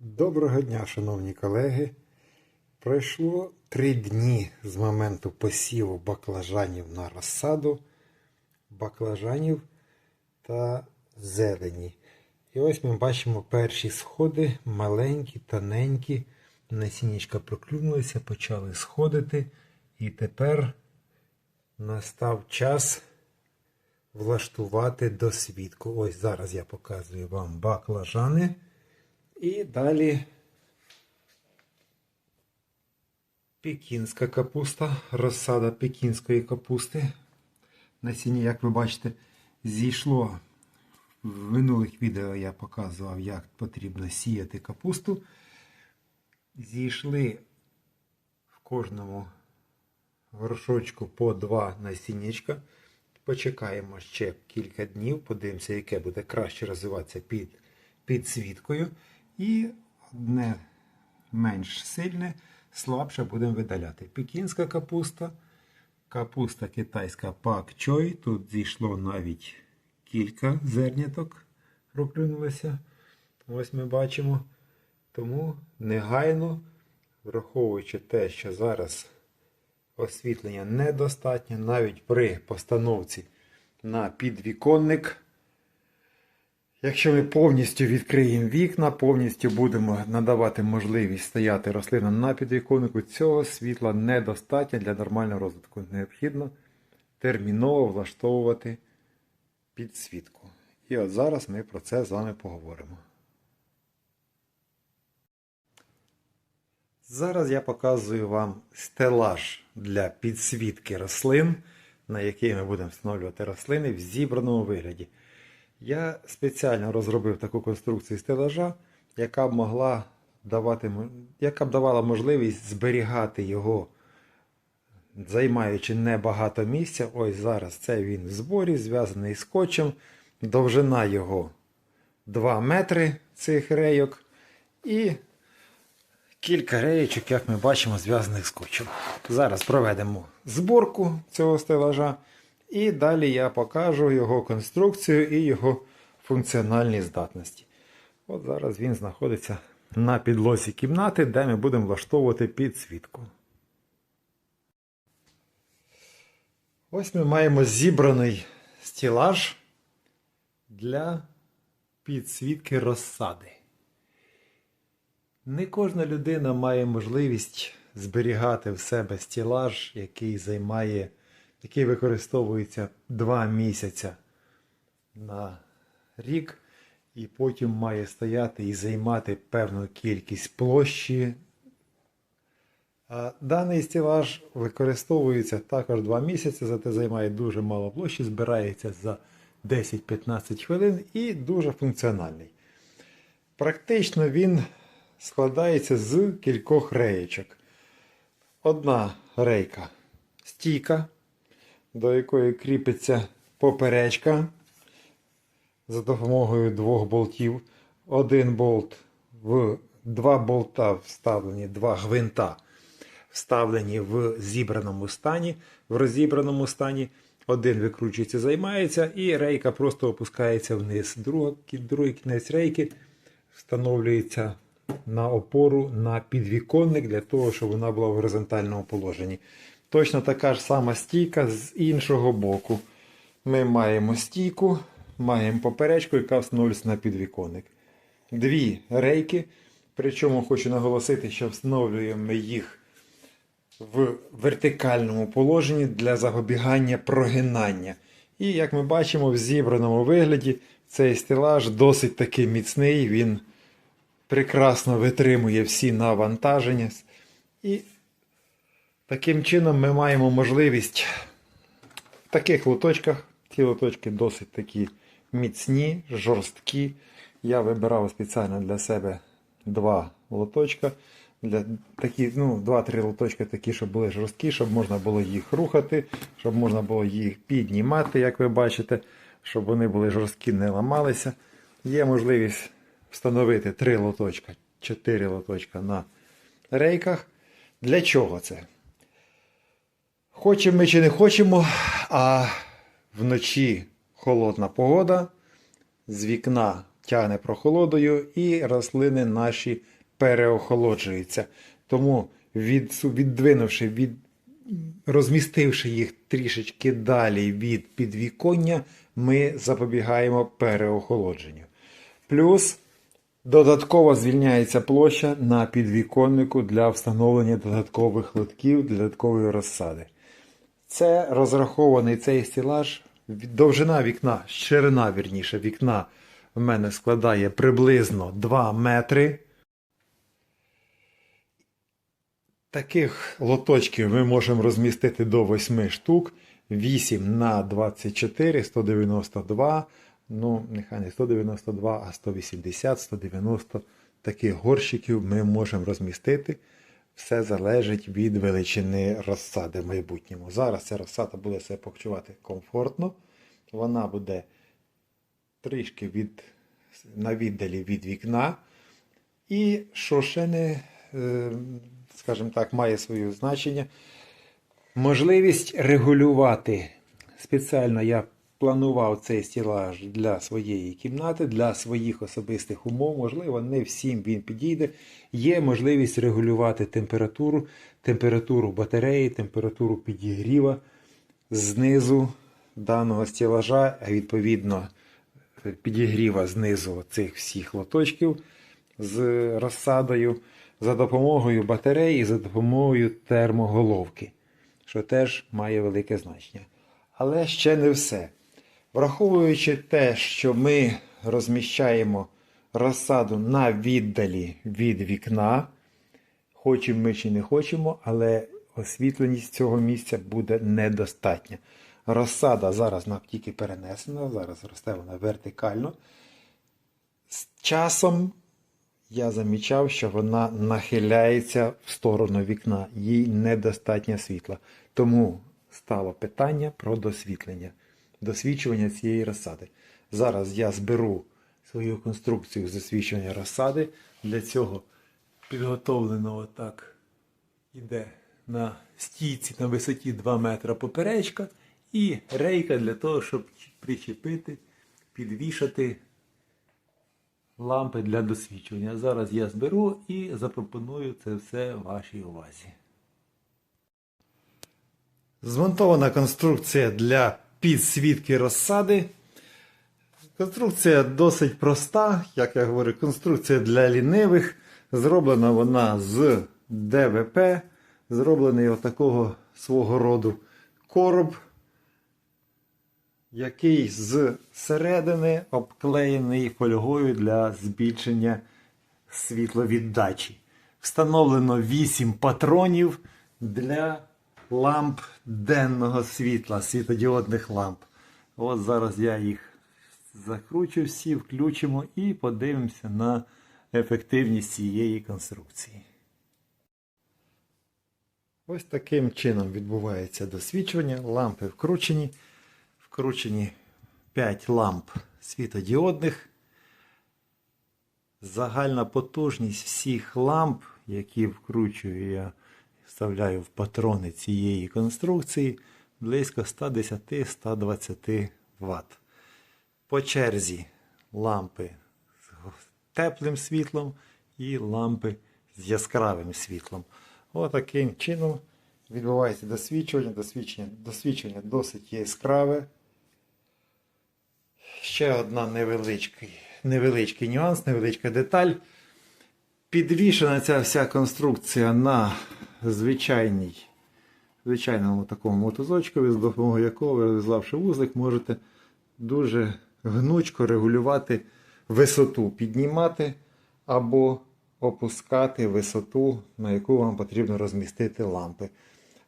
Доброго дня, шановні колеги. Пройшло три дні з моменту посіву баклажанів на розсаду, баклажанів та зелені. І ось ми бачимо перші сходи, маленькі, тоненькі. Насіннячка проклюнулися, почали сходити. І тепер настав час влаштувати досвідку. Ось зараз я показую вам баклажани. І далі пекінська капуста, розсада пекінської капусти. Насіння, як ви бачите, зійшло. В минулих відео я показував, як потрібно сіяти капусту. Зійшли в кожному горшочку по два насіннячка. Почекаємо ще кілька днів, подивимося, яке буде краще розвиватися під підсвіткою. І одне менш сильне, слабше будемо видаляти. Пекінська капуста, капуста китайська пак чой. Тут зійшло навіть кілька зерняток проклюнулося. Ось ми бачимо. Тому негайно, враховуючи те, що зараз освітлення недостатньо, навіть при постановці на підвіконник. Якщо ми повністю відкриємо вікна, повністю будемо надавати можливість стояти рослинам на підвіконнику, цього світла недостатньо для нормального розвитку. Необхідно терміново влаштовувати підсвітку. І от зараз ми про це з вами поговоримо. Зараз я показую вам стелаж для підсвітки рослин, на який ми будемо встановлювати рослини в зібраному вигляді. Я спеціально розробив таку конструкцію стелажа, яка б могла давати, яка б давала можливість зберігати його, займаючи небагато місця. Ось зараз це він в зборі, зв'язаний скотчем. Довжина його 2 метри цих рейок. І кілька реєчок, як ми бачимо, зв'язаних скотчем. Зараз проведемо зборку цього стелажа. І далі я покажу його конструкцію і його функціональні здатності. От зараз він знаходиться на підлозі кімнати, де ми будемо влаштовувати підсвітку. Ось ми маємо зібраний стілаж для підсвітки розсади. Не кожна людина має можливість зберігати в себе стілаж, який займає який використовується 2 місяці на рік, і потім має стояти і займати певну кількість площі. Даний стілаж використовується також 2 місяці, зате займає дуже мало площі, збирається за 10-15 хвилин і дуже функціональний. Практично він складається з кількох реєчок. Одна рейка стійка до якої кріпиться поперечка за допомогою двох болтів. Один болт в два болта вставлені, два гвинта вставлені в зібраному стані. В розібраному стані один викручується, займається, і рейка просто опускається вниз. Друга, другий кінець рейки встановлюється на опору на підвіконник для того, щоб вона була в горизонтальному положенні. Точно така ж сама стійка з іншого боку. Ми маємо стійку, маємо поперечку, яка встановлюється на підвіконник. Дві рейки. Причому хочу наголосити, що встановлюємо їх в вертикальному положенні для запобігання прогинання. І як ми бачимо, в зібраному вигляді цей стелаж досить таки міцний, він прекрасно витримує всі навантаження. І Таким чином ми маємо можливість в таких лоточках, ці лоточки досить такі міцні, жорсткі. Я вибирав спеціально для себе два лоточка. Для такі, ну, Два-три лоточки такі, щоб були жорсткі, щоб можна було їх рухати, щоб можна було їх піднімати, як ви бачите, щоб вони були жорсткі, не ламалися. Є можливість встановити три лоточка, чотири лоточка на рейках. Для чого це? Хочемо ми чи не хочемо, а вночі холодна погода, з вікна тягне прохолодою, і рослини наші переохолоджуються. Тому від, віддвинувши, від, розмістивши їх трішечки далі від підвіконня, ми запобігаємо переохолодженню. Плюс додатково звільняється площа на підвіконнику для встановлення додаткових лотків, додаткової розсади. Це розрахований цей стілаж. Довжина вікна, ширина вірніше, вікна в мене складає приблизно 2 метри. Таких лоточків ми можемо розмістити до 8 штук. 8 на 24, 192. Ну, нехай не 192, а 180, 190 таких горщиків ми можемо розмістити. Все залежить від величини розсади в майбутньому. Зараз ця розсада буде себе почувати комфортно. Вона буде трішки від, на віддалі від вікна. І що ще не, е, скажімо так, має своє значення. Можливість регулювати. Спеціально я планував цей стілаж для своєї кімнати, для своїх особистих умов. Можливо, не всім він підійде. Є можливість регулювати температуру, температуру батареї, температуру підігріва знизу даного стілажа, а відповідно підігріва знизу цих всіх лоточків з розсадою за допомогою батареї за допомогою термоголовки, що теж має велике значення. Але ще не все. Враховуючи те, що ми розміщаємо розсаду на віддалі від вікна, хочемо ми чи не хочемо, але освітленість цього місця буде недостатня. Розсада зараз нам тільки перенесена, зараз росте вона вертикально. З часом я замічав, що вона нахиляється в сторону вікна, їй недостатньо світла. Тому стало питання про досвітлення, досвідчування цієї розсади. Зараз я зберу свою конструкцію з розсади. Для цього підготовлено отак іде на стійці на висоті 2 метра поперечка і рейка для того, щоб причепити, підвішати лампи для досвідчування. Зараз я зберу і запропоную це все вашій увазі. Змонтована конструкція для підсвітки розсади. Конструкція досить проста, як я говорю, конструкція для лінивих. Зроблена вона з ДВП, зроблений отакого свого роду короб, який з середини обклеєний фольгою для збільшення світловіддачі. Встановлено 8 патронів для ламп денного світла, світодіодних ламп. От зараз я їх закручу всі, включимо і подивимося на ефективність цієї конструкції. Ось таким чином відбувається досвідчування. Лампи вкручені. Вкручені 5 ламп світодіодних. Загальна потужність всіх ламп, які вкручую я вставляю в патрони цієї конструкції, близько 110-120 Вт. По черзі лампи з теплим світлом і лампи з яскравим світлом. Отаким чином відбувається досвідчування. Досвідчення, досвідчення досить яскраве. Ще одна невеличкий, невеличкий нюанс, невеличка деталь. Підвішена ця вся конструкція на звичайній, звичайному такому мотузочкові, з допомогою якого ви, розв'язавши вузлик, можете дуже гнучко регулювати висоту, піднімати або опускати висоту, на яку вам потрібно розмістити лампи.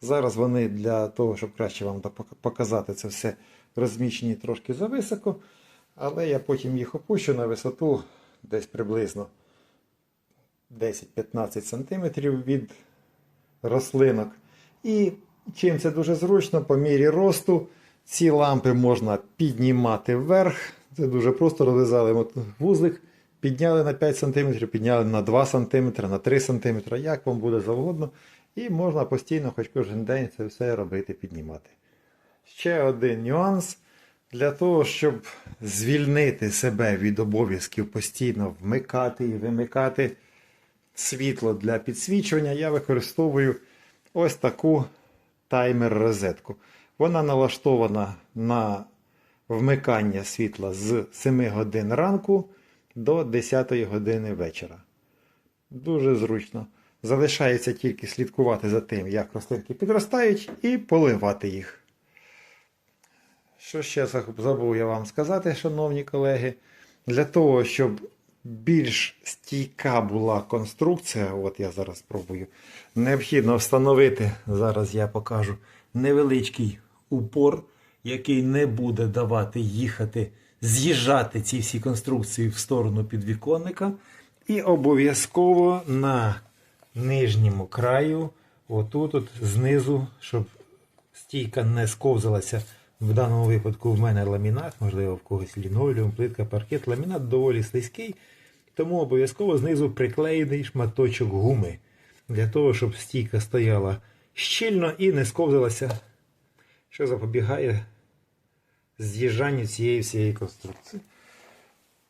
Зараз вони для того, щоб краще вам показати це все, розміщені трошки зависоко, але я потім їх опущу на висоту десь приблизно 10-15 см від рослинок. І чим це дуже зручно, по мірі росту ці лампи можна піднімати вверх. Це дуже просто розв'язали вузлик, підняли на 5 см, підняли на 2 см, на 3 см, як вам буде завгодно. І можна постійно, хоч кожен день, це все робити, піднімати. Ще один нюанс. Для того, щоб звільнити себе від обов'язків постійно вмикати і вимикати світло для підсвічування, я використовую ось таку таймер-розетку. Вона налаштована на вмикання світла з 7 годин ранку до 10 години вечора. Дуже зручно. Залишається тільки слідкувати за тим, як рослинки підростають, і поливати їх. Що ще забув я вам сказати, шановні колеги? Для того, щоб більш стійка була конструкція, от я зараз спробую, необхідно встановити, зараз я покажу, невеличкий упор, який не буде давати їхати, з'їжджати ці всі конструкції в сторону підвіконника. І обов'язково на нижньому краю, отут, от, знизу, щоб стійка не сковзалася. В даному випадку в мене ламінат, можливо, в когось лінолеум, плитка, паркет. Ламінат доволі слизький, тому обов'язково знизу приклеєний шматочок гуми для того, щоб стійка стояла щільно і не сковзалася, що запобігає з'їжджанню цієї всієї конструкції.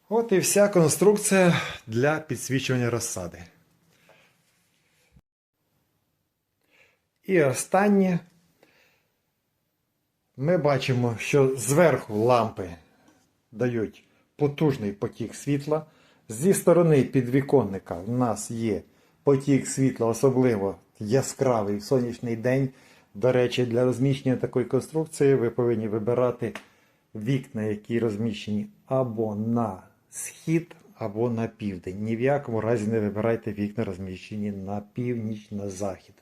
От і вся конструкція для підсвічування розсади. І останнє. Ми бачимо, що зверху лампи дають потужний потік світла. Зі сторони підвіконника в нас є потік світла, особливо яскравий в сонячний день. До речі, для розміщення такої конструкції ви повинні вибирати вікна, які розміщені або на схід, або на південь. Ні в якому разі не вибирайте вікна, розміщені на північ, на захід.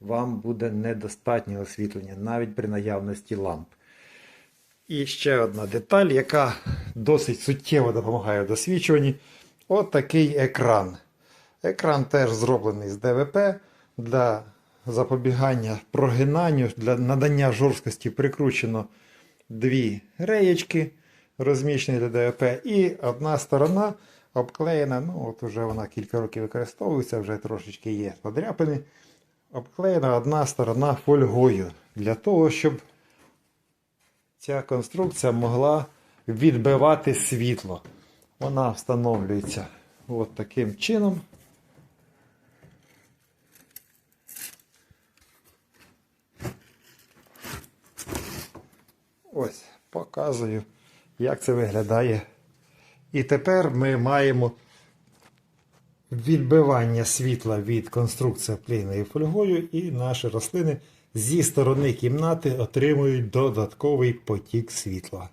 Вам буде недостатнє освітлення навіть при наявності ламп. І ще одна деталь, яка досить суттєво допомагає в досвідчуванні. От такий екран. Екран теж зроблений з ДВП для запобігання прогинанню, для надання жорсткості прикручено дві реєчки, розміщені для ДВП, і одна сторона обклеєна. Ну, от уже вона кілька років використовується, вже трошечки є подряпини. Обклеєна одна сторона фольгою для того, щоб ця конструкція могла відбивати світло. Вона встановлюється от таким чином. Ось, показую, як це виглядає. І тепер ми маємо відбивання світла від конструкції плійною фольгою, і наші рослини зі сторони кімнати отримують додатковий потік світла.